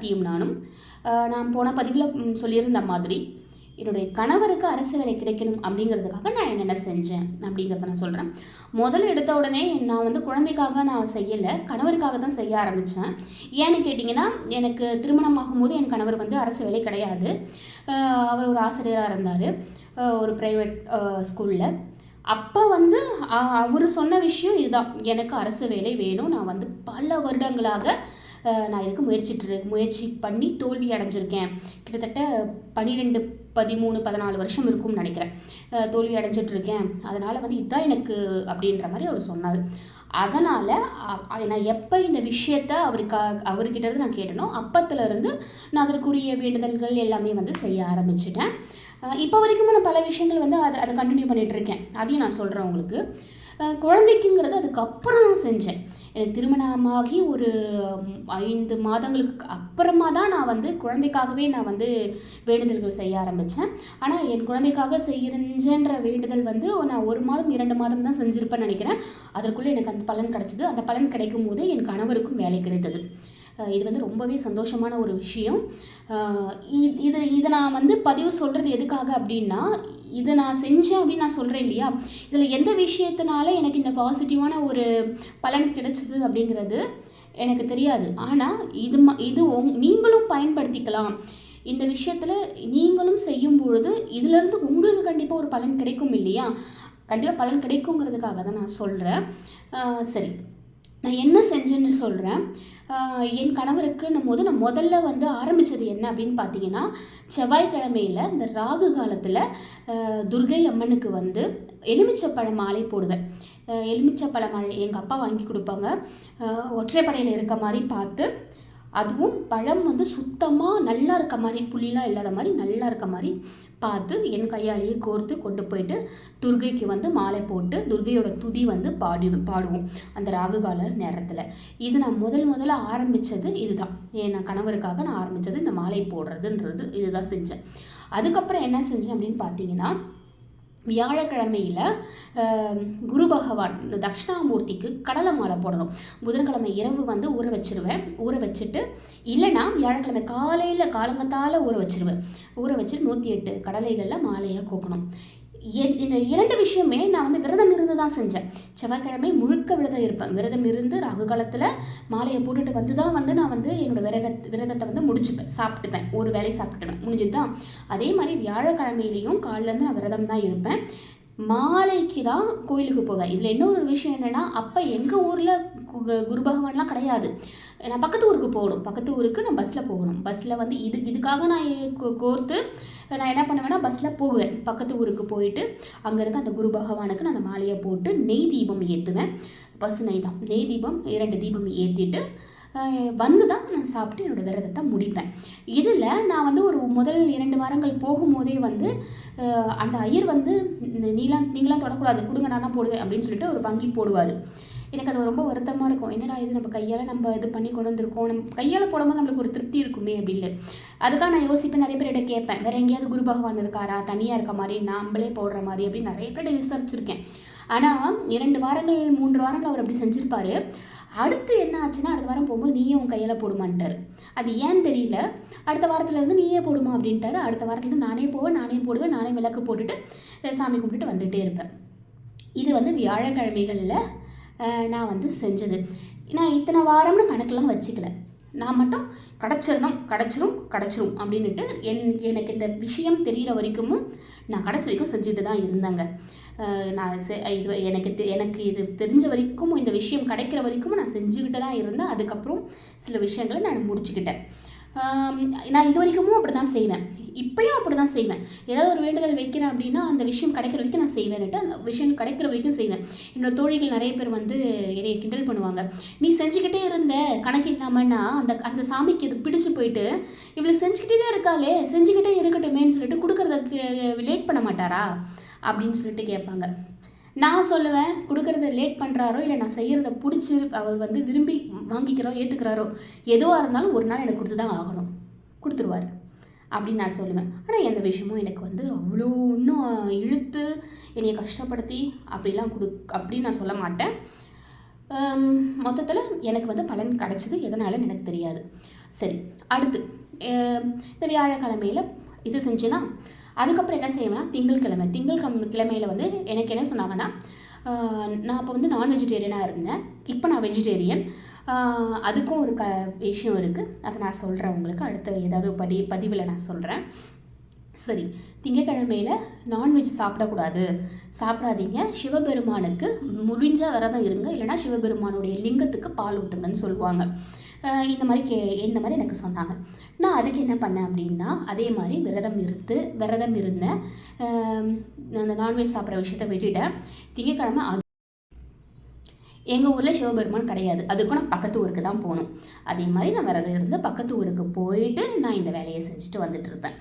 சக்தியும் நானும் நான் போன பதிவில் சொல்லியிருந்த மாதிரி என்னுடைய கணவருக்கு அரசு வேலை கிடைக்கணும் அப்படிங்கிறதுக்காக நான் என்னென்ன செஞ்சேன் அப்படிங்கிறத நான் சொல்கிறேன் முதல்ல எடுத்த உடனே நான் வந்து குழந்தைக்காக நான் செய்யலை கணவருக்காக தான் செய்ய ஆரம்பித்தேன் ஏன்னு கேட்டிங்கன்னா எனக்கு திருமணமாகும் போது என் கணவர் வந்து அரசு வேலை கிடையாது. அவர் ஒரு ஆசிரியராக இருந்தார் ஒரு ப்ரைவேட் ஸ்கூலில் அப்போ வந்து அவர் சொன்ன விஷயம் இதுதான். எனக்கு அரசு வேலை வேணும். நான் வந்து பல வருடங்களாக நான் இதுக்கு முயற்சிட்டு முயற்சி பண்ணி தோல்வி அடைஞ்சிருக்கேன். கிட்டத்தட்ட பன்னிரெண்டு பதிமூணு பதினாலு வருஷம் இருக்கும்னு நினைக்கிறேன். தோல்வி அடைஞ்சிட்டு இருக்கேன். அதனால் வந்து இதுதான் எனக்கு அப்படின்ற மாதிரி அவர் சொன்னார். அதனால் நான் எப்போ இந்த விஷயத்த அவருக்கா அவர்கிட்டருந்து நான் கேட்டனோ அப்பத்துலேருந்து நான் அதற்குரிய வேண்டுதல்கள் எல்லாமே வந்து செய்ய ஆரம்பிச்சிட்டேன். இப்போ வரைக்கும் நான் பல விஷயங்கள் வந்து அதை அதை கண்டினியூ பண்ணிகிட்டு இருக்கேன். அதையும் நான் சொல்கிறேன் உங்களுக்கு. குழந்தைக்குங்கிறது அதுக்கப்புறம் நான் செஞ்சேன். எனக்கு திருமணமாகி ஒரு ஐந்து மாதங்களுக்கு அப்புறமா தான் நான் வந்து குழந்தைக்காகவே நான் வந்து வேண்டுதல்கள் செய்ய ஆரம்பித்தேன் ஆனால் என் குழந்தைக்காக செய்கிறேன்ற வேண்டுதல் வந்து நான் ஒரு மாதம் இரண்டு மாதம் தான் செஞ்சுருப்பேன்னு நினைக்கிறேன். அதற்குள்ளே எனக்கு அந்த பலன் கிடச்சிது. அந்த பலன் கிடைக்கும் போது என் கணவருக்கும் வேலை கிடைத்தது. இது வந்து ரொம்பவே சந்தோஷமான ஒரு விஷயம். இது இதை நான் வந்து பதிவு சொல்கிறது எதுக்காக அப்படின்னா இதை நான் செஞ்சேன் அப்படின்னு நான் சொல்கிறேன் இல்லையா? இதில் எந்த விஷயத்தினால எனக்கு இந்த பாசிட்டிவான ஒரு பலன் கிடைச்சிது அப்படிங்கிறது எனக்கு தெரியாது. ஆனால் இது ம இது நீங்களும் பயன்படுத்திக்கலாம். இந்த விஷயத்தில் நீங்களும் செய்யும் பொழுது இதிலேருந்து உங்களுக்கு கண்டிப்பாக ஒரு பலன் கிடைக்கும் இல்லையா? கண்டிப்பாக பலன் கிடைக்குங்கிறதுக்காக தான் நான் சொல்கிறேன் சரி. நான் என்ன செஞ்சேன்னு சொல்கிறேன் என் கணவருக்குன்னும் போது நான் முதல்ல வந்து ஆரம்பித்தது என்ன அப்படின்னு பார்த்தீங்கன்னா செவ்வாய்க்கிழமையில் இந்த ராகு காலத்தில் துர்கை அம்மனுக்கு வந்து எலுமிச்சப்பழ மாலை போடுவேன். எலுமிச்சப்பழ மாலை எங்கள் அப்பா வாங்கி கொடுப்பாங்க. ஒற்றைப்படையில் இருக்க மாதிரி பார்த்து அதுவும் பழம் வந்து சுத்தமாக நல்லா இருக்க மாதிரி புளிலாம் இல்லாத மாதிரி நல்லா இருக்க மாதிரி பார்த்து என் கையாலேயே கோர்த்து கொண்டு போயிட்டு துர்கைக்கு வந்து மாலை போட்டு துர்கையோட துதி வந்து பாடி பாடுவோம் அந்த ராகுகால நேரத்தில். இது நான் முதல் முதல்ல ஆரம்பித்தது இதுதான். என் நான் கணவருக்காக நான் ஆரம்பித்தது இந்த மாலை போடுறதுன்றது இதுதான் செஞ்சேன். அதுக்கப்புறம் என்ன செஞ்சேன் அப்படின்னு பார்த்தீங்கன்னா வியாழக்கிழமையில் குரு பகவான் இந்த தட்சிணாமூர்த்திக்கு கடலை மாலை போடணும். புதன்கிழமை இரவு வந்து ஊற வச்சிருவேன். ஊற வச்சுட்டு இல்லைன்னா வியாழக்கிழமை காலையில் காலங்கத்தால் ஊற வச்சிருவேன். ஊற வச்சுட்டு நூற்றி எட்டு கடலைகளில் மாலையாக கோக்கணும். இந்த இரண்டு விஷயமே நான் வந்து விரதம் இருந்து தான் செஞ்சேன். செவ்வாய்க்கிழமை முழுக்க விரதம் இருப்பேன். விரதம் இருந்து ராகு காலத்தில் மாலையை போட்டுட்டு வந்து தான் வந்து நான் வந்து என்னோட விரத விரதத்தை வந்து முடிச்சுப்பேன். சாப்பிட்டுப்பேன். ஒரு வேலையை சாப்பிட்டுப்பேன். முடிஞ்சது தான் அதே மாதிரி வியாழக்கிழமையிலையும் காலிலேருந்து நான் விரதம் தான் இருப்பேன். மாலைக்கு தான் கோயிலுக்கு போவேன். இதில் இன்னொரு விஷயம் என்னென்னா அப்போ எங்கள் ஊரில் குரு பகவான்லாம் கிடையாது. நான் பக்கத்து ஊருக்கு போகணும். பக்கத்து ஊருக்கு நான் பஸ்ஸில் போகணும். பஸ்ஸில் வந்து இது இதுக்காக நான் கோ- கோர்த்து நான் என்ன பண்ணுவேன்னா பஸ்ஸில் போவேன். பக்கத்து ஊருக்கு போயிட்டு அங்கே இருக்க அந்த குரு பகவானுக்கு நான் அந்த மாலையை போட்டு நெய் தீபம் ஏற்றுவேன் பசு நெய் தான். நெய் தீபம் இரண்டு தீபம் ஏற்றிட்டு வந்து தான் நான் சாப்பிட்டு என்னோடய விரதத்தை முடிப்பேன். இதில் நான் வந்து ஒரு முதல் இரண்டு வாரங்கள் போகும்போதே வந்து அந்த ஐயர் வந்து நீலாம் நீங்களாம் தொடக்கூடாது கொடுங்க நான் தான் போடுவேன் அப்படின்னு சொல்லிட்டு ஒரு வங்கி போடுவார். எனக்கு அது ரொம்ப வருத்தமாக இருக்கும். என்னடா இது நம்ம கையால் நம்ம இது பண்ணி கொண்டு வந்திருக்கோம். நம்ம கையால் போடும்போது நம்மளுக்கு ஒரு திருப்தி இருக்குமே அப்படின்னு. அதுக்காக நான் யோசிப்பேன் நிறைய பேர்கிட்ட கேட்பேன். வேறு எங்கேயாவது குரு பகவான் இருக்காரா? தனியாக இருக்க மாதிரி நாம்ளே போடுற மாதிரி அப்படின்னு நிறைய பேர்கிட்ட விசாரிச்சிருக்கேன். ஆனால் இரண்டு வாரங்கள் மூன்று வாரங்கள் அவர் அப்படி செஞ்சுருப்பார். அடுத்து என்ன ஆச்சுன்னா அடுத்த வாரம் போகும்போது நீயே உன் கையில் போடுமான்ட்டார். அது ஏன்னு தெரியல. அடுத்த வாரத்துலேருந்து நீயே போடுமா அப்படின்ட்டாரு. அடுத்த வாரத்துலேருந்து நானே போவேன் நானே போடுவேன் நானே விளக்கு போட்டுட்டு சாமி கும்பிட்டுட்டு வந்துகிட்டே இருப்பேன். இது வந்து வியாழக்கிழமைகளில் நான் வந்து செஞ்சது. நான் இத்தனை வாரம்னு கணக்கெலாம் வச்சுக்கல. நான் மட்டும் கிடச்சிடணும் கிடச்சிரும் கிடச்சிரும் அப்படின்னுட்டு என் எனக்கு இந்த விஷயம் தெரிகிற வரைக்கும் நான் கடைசி வரைக்கும் செஞ்சுட்டு தான் இருந்தேங்க. நான் செ- இது எனக்கு தெ- எனக்கு இது தெரிஞ்ச வரைக்கும் இந்த விஷயம் கிடைக்கிற வரைக்கும் நான் செஞ்சுக்கிட்டு தான் இருந்தேன். அதுக்கப்புறம் சில விஷயங்களை நான் முடிச்சுக்கிட்டேன். நான் இது வரைக்கும் அப்படி தான் செய்வேன். இப்பயும் அப்படி தான் செய்வேன். ஏதாவது ஒரு வேண்டுதல் வைக்கிறேன் அப்படின்னா அந்த விஷயம் கிடைக்கிற வரைக்கும் நான் செய்வேன்ட்டு அந்த விஷயம் கிடைக்கிற வரைக்கும் செய்வேன். என்னோட தோழிகள் நிறைய பேர் வந்து என்னை கிண்டல் பண்ணுவாங்க. நீ செஞ்சுக்கிட்டே இருந்த கணக்கு இல்லாமன்னா அந்த அந்த சாமிக்கு இது பிடிச்சு போயிட்டு இவளுக்கு செஞ்சுக்கிட்டே தான் இருக்காளே செஞ்சுக்கிட்டே இருக்கட்டுமேன்னு சொல்லிட்டு கொடுக்குறதுக்கு லேட் பண்ண மாட்டாரா? அப்படின்னு சொல்லிட்டு கேட்பாங்க. நான் சொல்லுவேன் கொடுக்குறத லேட் பண்ணுறாரோ இல்லை நான் செய்கிறத பிடிச்சி அவர் வந்து விரும்பி வாங்கிக்கிறோ ஏற்றுக்கிறாரோ எதுவாக இருந்தாலும் ஒரு நாள் எனக்கு கொடுத்து தான் ஆகணும். கொடுத்துருவார். அப்படின்னு நான் சொல்லுவேன். ஆனால் எந்த விஷயமும் எனக்கு வந்து அவ்வளோ இன்னும் இழுத்து என்னையை கஷ்டப்படுத்தி அப்படிலாம் கொடு அப்படின்னு நான் சொல்ல மாட்டேன். மொத்தத்தில் எனக்கு வந்து பலன் கிடச்சிது எதனாலன்னு எனக்கு தெரியாது. சரி அடுத்து இந்த வியாழக்கிழமையில் இது செஞ்சேன்னா அதுக்கப்புறம் என்ன செய்வேன்னா திங்கட்கிழமை திங்கள் கிழமையில் வந்து எனக்கு என்ன சொன்னாங்கன்னா நான் அப்போ வந்து நான் வெஜிடேரியனாக இருந்தேன். இப்போ நான் வெஜிடேரியன் அதுக்கும் ஒரு க விஷயம் இருக்குது அதை நான் சொல்கிறேன் உங்களுக்கு. அடுத்த ஏதாவது படி பதிவில் நான் சொல்கிறேன் சரி திங்கக்கிழமையில் நான்வெஜ் சாப்பிடக்கூடாது. சாப்பிடாதீங்க. சிவபெருமானுக்கு முடிஞ்ச விரதம் இருங்க. இல்லைனா சிவபெருமானுடைய லிங்கத்துக்கு பால் ஊற்றுங்கன்னு சொல்லுவாங்க. இந்த மாதிரி கே இந்த மாதிரி எனக்கு சொன்னாங்க. நான் அதுக்கு என்ன பண்ணேன் அப்படின்னா அதே மாதிரி விரதம் இருந்து விரதம் இருந்தேன் அந்த நான்வெஜ் சாப்பிட்ற விஷயத்த விட்டுட்டேன். திங்கக்கிழமை அது எங்கள் ஊரில் சிவபெருமான் கிடையாது. அதுக்கும் நான் பக்கத்து ஊருக்கு தான் போகணும். அதே மாதிரி நான் விரதம் இருந்து பக்கத்து ஊருக்கு போயிட்டு நான் இந்த வேலையை செஞ்சுட்டு வந்துட்டு இருப்பேன்.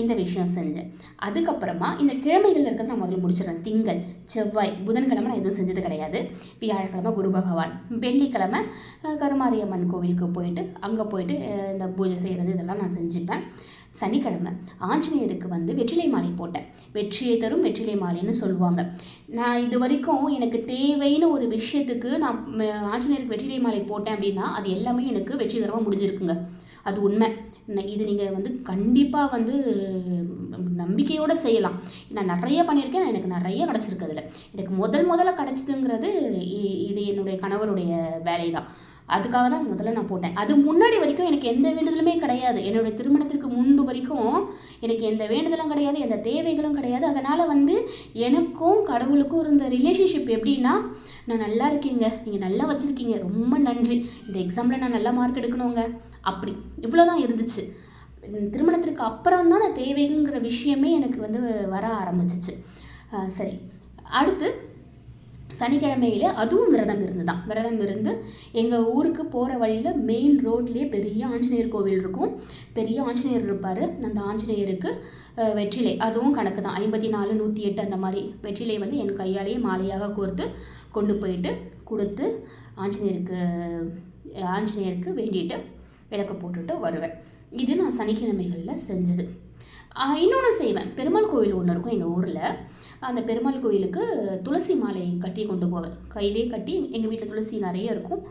இந்த விஷயம் செஞ்சேன். அதுக்கப்புறமா இந்த கிழமைகள் இருக்கிறத நான் முதல்ல முடிச்சிடுறேன். திங்கள். செவ்வாய் புதன்கிழமை நான் எதுவும் செஞ்சது கிடையாது. வியாழக்கிழமை குரு பகவான். வெள்ளிக்கிழமை கருமாரியம்மன் கோவிலுக்கு போயிட்டு அங்கே போயிட்டு இந்த பூஜை செய்கிறது இதெல்லாம் நான் செஞ்சுப்பேன். சனிக்கிழமை ஆஞ்சநேயருக்கு வந்து வெற்றிலை மாலை போட்டேன். வெற்றியை தரும் வெற்றிலை மாலைன்னு சொல்லுவாங்க. நான் இது வரைக்கும் எனக்கு தேவைன்னு ஒரு விஷயத்துக்கு நான் ஆஞ்சநேயருக்கு வெற்றிலை மாலை போட்டேன் அப்படின்னா அது எல்லாமே எனக்கு வெற்றிகரமாக முடிஞ்சிருக்குங்க. அது உண்மை. இது நீங்கள் வந்து கண்டிப்பாக வந்து நம்பிக்கையோடு செய்யலாம். நான் நிறைய பண்ணியிருக்கேன் எனக்கு நிறைய கிடச்சிருக்கு அதில். எனக்கு முதல் முதல்ல கிடச்சிதுங்கிறது இ- இது என்னுடைய கணவருடைய வேலை தான் அதுக்காக தான் முதல்ல நான் போட்டேன். அது முன்னாடி வரைக்கும் எனக்கு எந்த வேண்டுதலுமே கிடையாது. என்னுடைய திருமணத்திற்கு முன்பு வரைக்கும் எனக்கு எந்த வேண்டுதலும் கிடையாது எந்த தேவைகளும் கிடையாது. அதனால் வந்து எனக்கும் கடவுளுக்கும் இருந்த ரிலேஷன்ஷிப் எப்படின்னா நான் நல்லா இருக்கீங்க. நீங்கள் நல்லா வச்சுருக்கீங்க. ரொம்ப நன்றி. இந்த எக்ஸாமில் நான் நல்ல மார்க் எடுக்கணுங்க. அப்படி. இவ்வளோ தான் இருந்துச்சு. திருமணத்திற்கு அப்புறம் தான் நான் தேவைங்கிற விஷயமே எனக்கு வந்து வர ஆரம்பிச்சிச்சு. சரி. அடுத்து சனிக்கிழமையில் அதுவும் விரதம் இருந்து தான் விரதம் இருந்து எங்கள் ஊருக்கு போகிற வழியில் மெயின் ரோட்லேயே பெரிய ஆஞ்சநேயர் கோவில் இருக்கும். பெரிய ஆஞ்சநேயர் இருப்பார். அந்த ஆஞ்சநேயருக்கு வெற்றிலை. அதுவும் கணக்கு தான் ஐம்பத்தி நாலு நூற்றி எட்டு அந்த மாதிரி வெற்றிலை வந்து என் கையாலேயே மாலையாக கோர்த்து கொண்டு போயிட்டு கொடுத்து ஆஞ்சநேயருக்கு ஆஞ்சநேயருக்கு வேண்டிட்டு விளக்கு போட்டுட்டு வருவேன். இது நான் சனிக்கிழமைகளில் செஞ்சது. இன்னொன்று செய்வேன். பெருமாள் கோவில் ஒன்று இருக்கும் எங்கள் ஊரில். அந்த பெருமாள் கோயிலுக்கு துளசி மாலை கட்டி கொண்டு போவேன். கையிலே கட்டி எங்கள் வீட்டில் துளசி நிறைய இருக்கும்.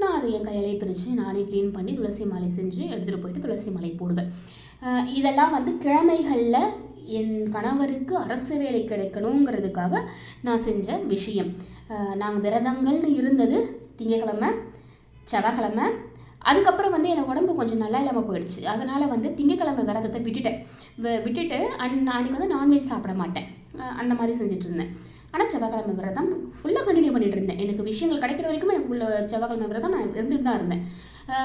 நான் அதை என் கையிலே பிரித்து நானே க்ளீன் பண்ணி துளசி மாலை செஞ்சு எடுத்துகிட்டு போயிட்டு துளசி மாலை போடுவேன். இதெல்லாம் வந்து கிழமைகளில் என் கணவருக்கு அரசு வேலை கிடைக்கணுங்கிறதுக்காக நான் செஞ்ச விஷயம். நாங்கள் விரதங்கள்னு இருந்தது திங்கக்கிழமை செவ்வாய்க்கிழமை அதுக்கப்புறம் வந்து எனக்கு உடம்பு கொஞ்சம் நல்லா இல்லாமல் போயிடுச்சு. அதனால் வந்து திங்கக்கிழமை விரதத்தை விட்டுட்டேன். விட்டுட்டு அன் அன்றைக்கி வந்து நான்வெஜ் சாப்பிட மாட்டேன். அந்த மாதிரி செஞ்சுட்டு இருந்தேன் ஆனால் செவ்வாய்க்கிழமை விரதம் ஃபுல்லாக கண்டினியூ பண்ணிட்டு இருந்தேன். எனக்கு விஷயங்கள் கிடைக்கிற வரைக்கும் எனக்கு உள்ள செவ்வாய்க்கிழமை விரதம் நான் இருந்துட்டு தான் இருந்தேன்.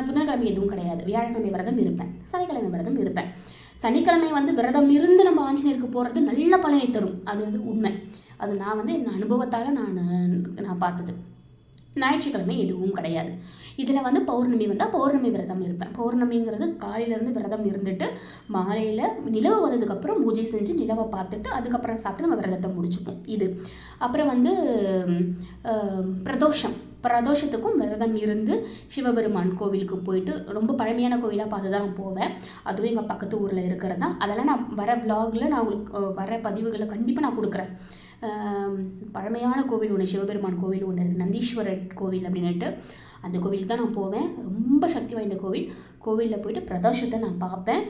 புதன்கிழமை எதுவும் கிடையாது. வியாழக்கிழமை விரதம் இருப்பேன். சனிக்கிழமை விரதம் இருப்பேன். சனிக்கிழமை வந்து விரதம் இருந்து நம்ம ஆஞ்சநேயருக்கு போகிறது நல்ல பலனை தரும். அது வந்து உண்மை. அது நான் வந்து என் அனுபவத்தால் நான் நான் பார்த்தது. ஞாயிற்றுக்கிழமை எதுவும் கிடையாது. இதில் வந்து பௌர்ணமி வந்தால் பௌர்ணமி விரதம் இருப்பேன். பௌர்ணமிங்கிறது காலையிலேருந்து விரதம் இருந்துட்டு மாலையில் நிலவு வந்ததுக்கப்புறம் பூஜை செஞ்சு நிலவை பார்த்துட்டு அதுக்கப்புறம் சாப்பிட்டு நம்ம விரதத்தை முடிச்சுப்போம். இது. அப்புறம் வந்து பிரதோஷம். பிரதோஷத்துக்கும் விரதம் இருந்து சிவபெருமான் கோவிலுக்கு போயிட்டு ரொம்ப பழமையான கோவிலாக பார்த்து தான் நான் போவேன். அதுவும் எங்கள் பக்கத்து ஊரில் இருக்கிறது தான். அதெல்லாம் நான் வர விலாகில் நான் உங்களுக்கு வர பதிவுகளை கண்டிப்பாக நான் கொடுக்குறேன். பழமையான கோவில் ஒன்று சிவபெருமான் கோவில் ஒன்று இருக்குது நந்தீஸ்வரர் கோவில் அப்படின்னுட்டு. அந்த கோவிலுக்கு தான் நான் போவேன். ரொம்ப சக்தி வாய்ந்த கோவில். கோவிலில் போயிட்டு பிரதோஷத்தை நான் பார்ப்பேன்.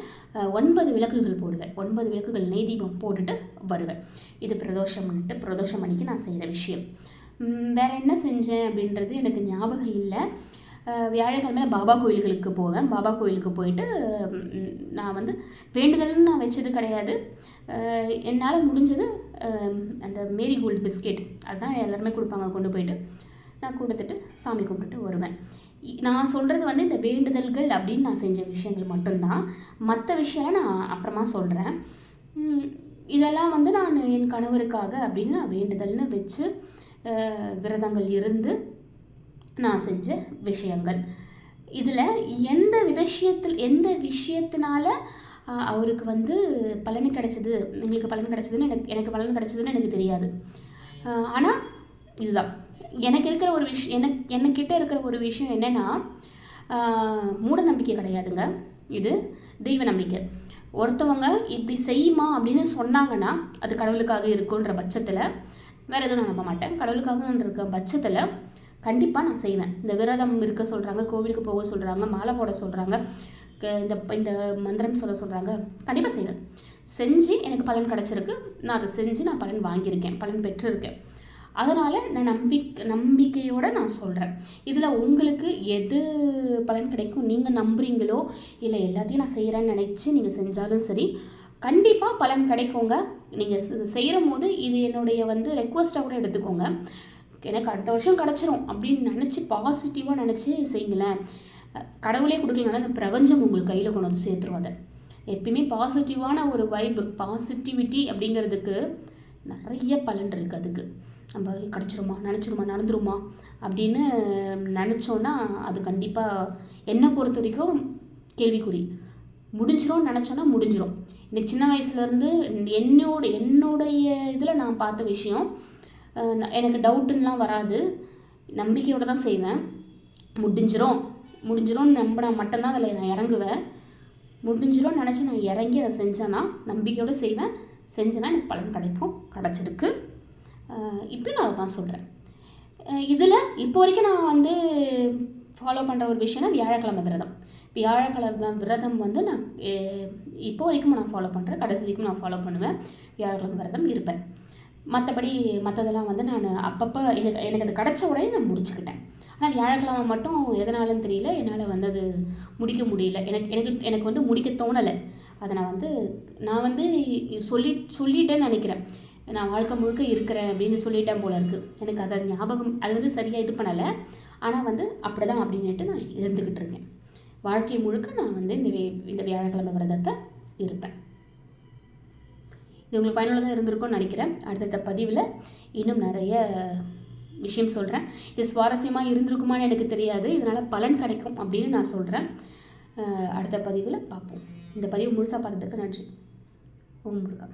ஒன்பது விளக்குகள் போடுவேன். ஒன்பது விளக்குகள் நெய் தீபம் போட்டுட்டு வருவேன். இது பிரதோஷம்னுட்டு பிரதோஷம் அன்னைக்கு நான் செய்கிற விஷயம். வேறு வேற என்ன செஞ்சேன் அப்படின்றது எனக்கு ஞாபகம் இல்லை. வியாழக்கிழமையில பாபா கோயில்களுக்கு போவேன். பாபா கோயிலுக்கு போயிட்டு நான் வந்து வேண்டுதல்னு நான் வச்சது கிடையாது. என்னால் முடிஞ்சது அந்த மேரி கோல்டு பிஸ்கெட் அதுதான் எல்லாருமே கொடுப்பாங்க கொண்டு போயிட்டு நான் கொடுத்துட்டு சாமி கும்பிட்டுட்டு வருவேன். நான் சொல்கிறது வந்து இந்த வேண்டுதல்கள் அப்படின்னு நான் செஞ்ச விஷயங்கள் மட்டும்தான். மற்ற விஷயம்லாம் நான் அப்புறமா சொல்கிறேன் இதெல்லாம் வந்து நான் என் கணவருக்காக அப்படின்னு நான் வேண்டுதல்னு வச்சு விரதங்கள் இருந்து நான் செஞ்ச விஷயங்கள். இதில் எந்த விஷயத்தில் எந்த விஷயத்தினால அவருக்கு வந்து பலன் கிடைச்சது? எங்களுக்கு பலன் கிடைச்சதுன்னு எனக்கு எனக்கு பலன் கிடைச்சதுன்னு எனக்கு தெரியாது. ஆனால் இதுதான். எனக்கு இருக்கிற ஒரு விஷயம் எனக்கு என்கிட்ட இருக்கிற ஒரு விஷயம் என்னென்னா மூட நம்பிக்கை கிடையாதுங்க. இது தெய்வ நம்பிக்கை. ஒருத்தவங்க இப்படி செய்யுமா அப்படின்னு சொன்னாங்கன்னா அது கடவுளுக்காக இருக்குன்ற பட்சத்தில் வேறு எதுவும் நான் நம்ப மாட்டேன். கடவுளுக்காக இருக்க பட்சத்தில் கண்டிப்பாக நான் செய்வேன். இந்த விரதம் இருக்க சொல்கிறாங்க கோவிலுக்கு போக சொல்கிறாங்க மாலை போட சொல்கிறாங்க இந்த இந்த மந்திரம் சொல்ல சொல்கிறாங்க கண்டிப்பாக செய்வேன். செஞ்சு எனக்கு பலன் கிடச்சிருக்கு. நான் அதை செஞ்சு நான் பலன் வாங்கியிருக்கேன் பலன் பெற்றிருக்கேன். அதனால் நான் நம்பிக் நம்பிக்கையோடு நான் சொல்கிறேன் இதில் உங்களுக்கு எது பலன் கிடைக்கும் நீங்கள் நம்புகிறீங்களோ இல்லை எல்லாத்தையும் நான் செய்கிறேன்னு நினச்சி நீங்கள் செஞ்சாலும் சரி கண்டிப்பாக பலன் கிடைக்குங்க. நீங்கள் செய்கிற போது இது என்னுடைய வந்து ரெக்வஸ்ட்டாக கூட எடுத்துக்கோங்க. எனக்கு அடுத்த வருஷம் கிடச்சிரும் அப்படின்னு நினச்சி பாசிட்டிவாக நினச்சி செய்யுங்களேன். கடவுளே கொடுக்கலனால அந்த பிரபஞ்சம் உங்களுக்கு கையில் கொண்டு வந்து சேர்த்துரும் அதை. எப்பயுமே பாசிட்டிவான ஒரு வைப்பு பாசிட்டிவிட்டி அப்படிங்கிறதுக்கு நிறைய பலன் இருக்குது அதுக்கு. நம்ம கிடச்சிருமா நினச்சிருமா நடந்துருமா அப்படின்னு நினச்சோன்னா அது கண்டிப்பாக என்னை பொறுத்த வரைக்கும் கேள்விக்குறி. முடிஞ்சிரும் நினச்சோன்னா முடிஞ்சிரும். எனக்கு சின்ன வயசுலேருந்து என்னோட என்னுடைய இதில் நான் பார்த்த விஷயம் எனக்கு டவுட்டுன்னெலாம் வராது. நம்பிக்கையோடு தான் செய்வேன். முடிஞ்சிரும். முடிஞ்சிரும்னு நம்பினா மட்டும்தான் அதில் நான் இறங்குவேன். முடிஞ்சிரும்னு நினச்சி நான் இறங்கி அதை செஞ்சேன்னா நம்பிக்கையோடு செய்வேன். செஞ்சேன்னா எனக்கு பலன் கிடைக்கும். கிடச்சிருக்கு. இப்போ நான் அதை தான் சொல்கிறேன் இதில் இப்போ வரைக்கும் நான் வந்து ஃபாலோ பண்ணுற ஒரு விஷயம்னா வியாழக்கிழமை விரதம். வியாழக்கிழமை விரதம் வந்து நான் இப்போ வரைக்கும் நான் ஃபாலோ பண்ணுறேன் கடைசி வரைக்கும் நான் ஃபாலோ பண்ணுவேன். வியாழக்கிழமை விரதம் இருப்பேன். மற்றபடி மற்றதெல்லாம் வந்து நான் அப்பப்போ எனக்கு எனக்கு அது கிடச்ச உடனே நான் முடிச்சுக்கிட்டேன். ஆனால் வியாழக்கிழமை மட்டும் எதனாலன்னு தெரியல. என்னால் வந்து அது முடிக்க முடியல. எனக்கு எனக்கு எனக்கு வந்து முடிக்க தோணலை. அதை நான் வந்து நான் வந்து சொல்லி சொல்லிட்டேன்னு நினைக்கிறேன். நான் வாழ்க்கை முழுக்க இருக்கிறேன் அப்படின்னு சொல்லிட்டேன் போல இருக்குது எனக்கு அதை ஞாபகம் அது வந்து சரியாக இது பண்ணலை. ஆனால் வந்து அப்படி தான் அப்படின்ட்டு நான் இருந்துக்கிட்டு இருக்கேன். வாழ்க்கை முழுக்க நான் வந்து இந்த இந்த வியாழக்கிழமை விரதத்தை இருப்பேன். இது உங்களுக்கு பயனுள்ளதாக இருந்திருக்கும்னு நினைக்கிறேன். அடுத்தடுத்த பதிவில் இன்னும் நிறைய விஷயம் சொல்கிறேன் இது சுவாரஸ்யமாக இருந்திருக்குமான்னு எனக்கு தெரியாது. இதனால் பலன் கிடைக்கும் அப்படின்னு நான் சொல்கிறேன் அடுத்த பதிவில் பார்ப்போம். இந்த பதிவு முழுசாக பார்த்ததுக்கு நன்றி. ஓம் முருகா.